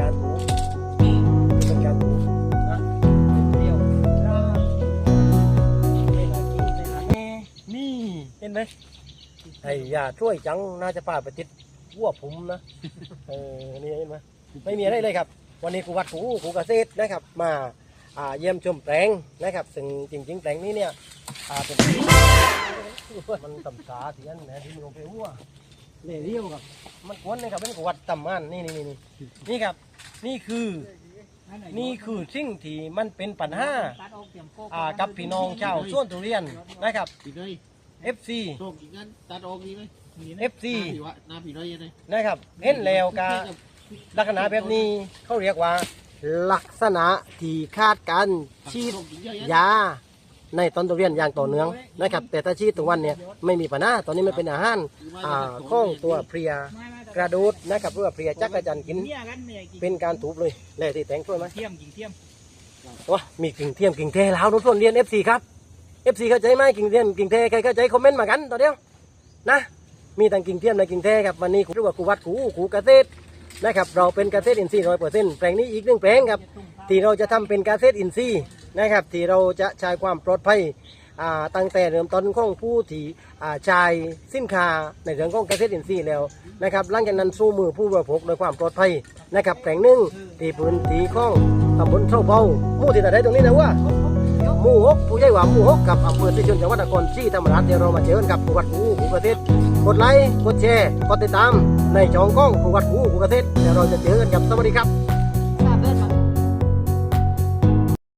การถูเป็นการถูนะเดียวนี่เห็นไหมไอ้ยาช่วยจังน่าจะป้าไปติดวัวผมนะเออนี่เห็นไหมไม่มีอะไรเลยครับ วันนี้ครูวัดครูครูเกษตรนะครับมาอ่าเยี่ยมชมแปลงนะครับซึ่งจริง ๆ แปลงนี้เนี่ยอ่าเป็นมันตำสาที่นั่นนะที่มันลงไปวัว เล่เรียวกับ มันกวนนะครับเป็นกวัดต่ำมันนี่นี่นี่นี่นี่ครับ นี่คือ นี่คือสิ่งที่มันเป็นปัญหาอ่ากับพี่น้องชาวสวนทุเรียนนะครับผีน้อย FC โชคอีกงั้นตัดออกดีไหม FC หน้าผีวะหน้าผีน้อยยังไงนะครับเห็นแล้วกาลักษณะแบบนี้เขาเรียกว่า ลักษณะที่คาดการฉีดโชคอีกเยอะแยะยา ในต้นทุเรียนอย่างต่อเนื่องนะครับ แต่ถ้าฉีตรงวันเนี่ยไม่มีปัญหาตอนนี้มันเป็นอาหารอ่าของตัวเพลียกระดูดนะครับเพื่อเพลียจักรจันทร์กินเนี่ยกันกิ่งเป็นการถูบเลยแหล่ที่แตงช่วยไหมเทียมกิ่งเทียมว้ามีกิ่งเทียมกิ่งเทแล้วทุกคนเรียน FC ครับ FC เข้าใจไหมกิ่งเทียมกิ่งเทใครเข้าใจคอมเมนต์มากันต่อเดียวนะมีทั้งกิ่งเทียมและกิ่งเทครับวันนี้ครูเรียกว่าครูวัดครูครูเกษตรนะครับเราเป็นเกษตรอินทรีย์ร้อยเปอร์เซ็นต์แปลงนี้อีกหนึ่งแปลงครับ ที่เราจะทำเป็นเกษตรอินทรีย์นะครับ ที่เราจะใช้ความปลอดภัยตั้งแต่เริ่มต้นของผู้ที่อ่าใช้สินค้าในเรื่องของเกษตรอินทรีย์แล้วนะครับหลังจากนั้นสู้มือผู้บริโภคโดยความปลอดภัยนะครับแปลงหนึ่งที่พื้นที่ของตำบลเท่าเบาหมู่ที่ไหนตรงนี้นะว่าหมู่หกผู้ใหญ่หว่าหมู่หกกับอำเภอสิชนจังหวัดนครศรีธรรมราชเดี๋ยวเรามาเจอกันกับผู้วัดผู้ผู้เกษตรกดไลค์กดแชร์กดติดตามในช่องกล้องผู้วัดผู้ผู้เกษตรเดี๋ยวเราจะเจอกันกับสวัสดีครับ